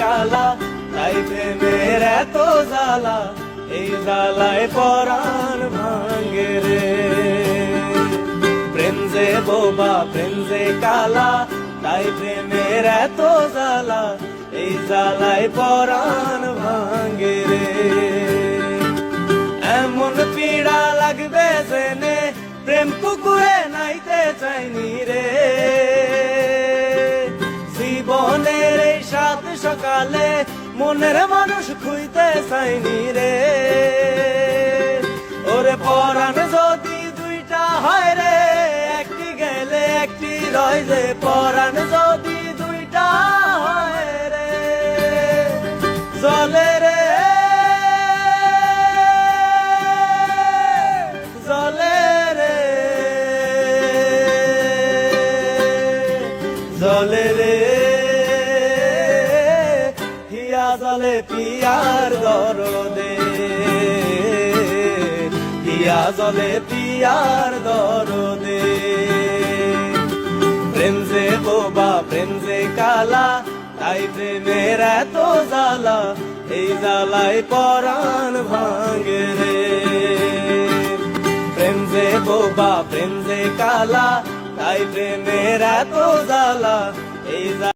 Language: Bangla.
কালা, তাই প্রেমের এত জ্বালা, এই জ্বালায় পরাণ ভাঙ্গে রে। প্রেম যে বোবা, প্রেম যে কালা, তাই প্রেমের এত জ্বালা, এই জ্বালায় পরাণ ভাঙ্গে রে। এমন পীড়া লাগবে জেনে প্রেম পুকুরে নাইতে সকালে মনের মানুষ খুঁজতে চাইনি রে। ওরে পরাণ যদি দুইটা হয় রে, একটি গেলে একটি রয় যে। পরাণ যদি দুইটা হয় রে, জলে রে। জলে রে। জলে রে। জলে পিয়ার দরদে। হিয়া জলে পিয়ার দরদে। প্রেম যে বোবা, প্রেম যে কালা, তাই প্রেমের এত জ্বালা, এই জ্বালায় পরাণ ভাঙে রে। প্রেম যে বোবা, প্রেম যে কালা, তাই প্রেমের এত জ্বালা, এই